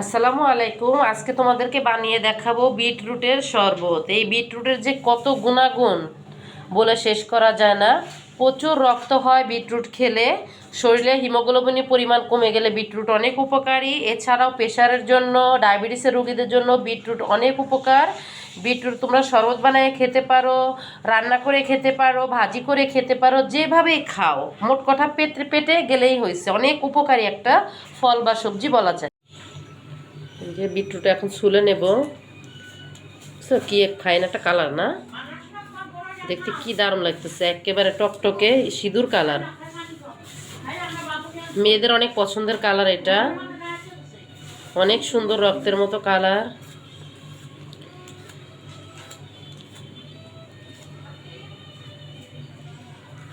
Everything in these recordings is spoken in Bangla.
আসসালামু আলাইকুম। আজকে তোমাদেরকে বানিয়ে দেখাবো বিটরুটের শরবত। এই বিটরুটের যে কত গুণাগুণ বলে শেষ করা যায় না। প্রচুর রক্ত হয় বিটরুট খেলে। শরীরে হিমোগ্লোবিনের পরিমাণ কমে গেলে বিটরুট অনেক উপকারী। এছাড়াও প্রেশারের জন্য, ডায়াবেটিসের রোগীদের জন্য বিটরুট অনেক উপকার। বিটরুট তোমরা শরবত বানিয়ে খেতে পারো, রান্না করে খেতে পারো, ভাজি করে খেতে পারো, যেভাবেই খাও। মোট কথা পেটে পেটে গেলেই হয়েছে। অনেক উপকারী একটা ফল বা সবজি বলা যায়। যে বিটরুট এখন ছুলে নেব। কি ফাইন একটা কালার না? দেখতে কি দারুণ লাগতেছে। একেবারে টকটকে সিঁদুর কালার। মেয়েদের অনেক পছন্দের কালার এটা। অনেক সুন্দর রক্তের মতো কালার।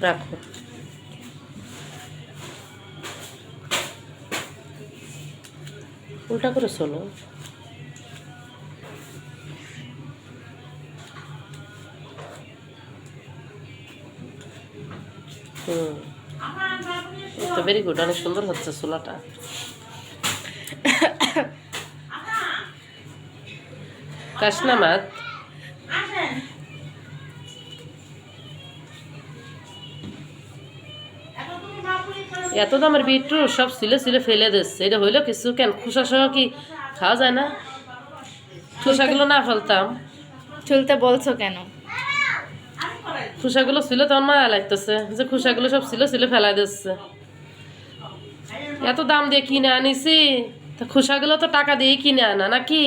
রাখো। উল্টা করে শোনো হুম। তো ভেরি গুড অনেক সুন্দর হচ্ছে চুলাটা। কাশনামাত এত দামের বিটরুট সব সিলে সিলে ফেলে দিচ্ছে। এটা হইল কিছু কেন? খোসা সহ কি খাওয়া যায় না? খোসাগুলো না ফেলতাম। চলতে বলছো কেন? খোসাগুলো ছিল তখন মায়া লাগতেছে যে খোসাগুলো সব ছিল ছিল ফেলাই দিচ্ছে। এত দাম দিয়ে কিনে আনিছি তা খোসাগুলো তো টাকা দিয়ে কিনে আনা নাকি?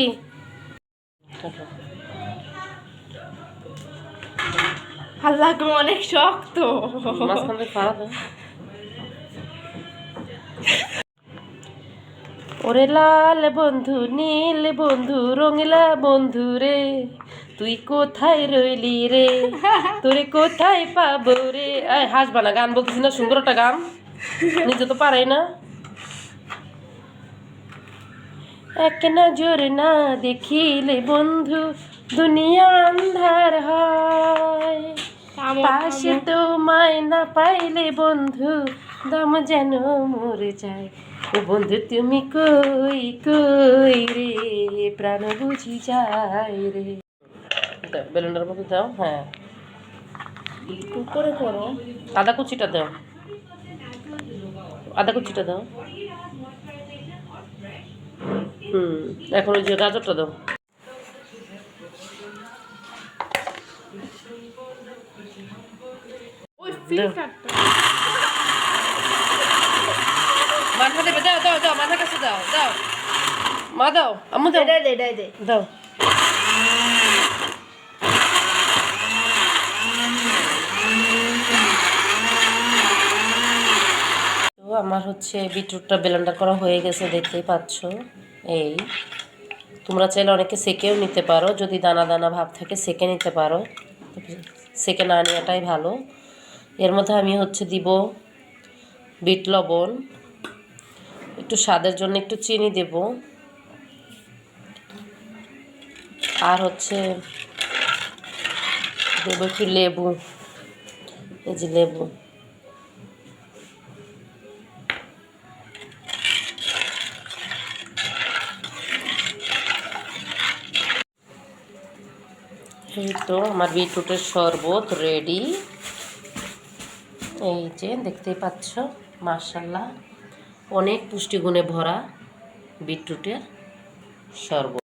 আল্লাহ অনেক শক্ত। ওরে লাল বন্ধু নীল বন্ধু রঙিলা বন্ধু রে। তুই কোথায় রইলি রে? তোরে কোথায় পাবো রে? আয় হাসবা না গান বলতেছি না সুন্দর একটা গান। নিজে তো পারাই না। এক নজর না দেখিলে বন্ধু দুনিয়া আন্ধার হয়। পাশে থামো। তো মায়না পাইলে বন্ধু দম যেন মরে যায়। ও বন্ধু তুমি কই কই রে? প্রাণ বুঝি যায় রে। বেলুনের মধ্যে দাও হ্যাঁ। একটু করে করো। আদা কুচিটা দাও। আদা কুচিটা দাও। হুম এখন ওই যে গাজরটা দাও। ওই ফিল্টারটা মাথা দেবে দাও দাও দাও কাছে দাও দাও। মা দাও আম্মু দাও। দে দে দাও। তো আমার হচ্ছে বিটরুটটা ব্লেন্ডার করা হয়ে গেছে দেখতেই পাচ্ছ। এই। তোমরা চাইলে অনেকে সেকেও নিতে পারো যদি দানা দানা ভাব থাকে সেকে নিতে পারো। সেকে না নেওয়াটাই ভালো। এর মধ্যে আমি হচ্ছে দিব বিট লবণ। একটু স্বাদের জন্য একটু চিনি দেব। আর হচ্ছে দেবো একটু লেবু, এই যে লেবু। এই তো আমার বিটরুটের শরবত রেডি এই যে দেখতেই পাচ্ছ মার্শাল্লাহ অনেক পুষ্টিগুণে ভরা বিটরুটের শরবত।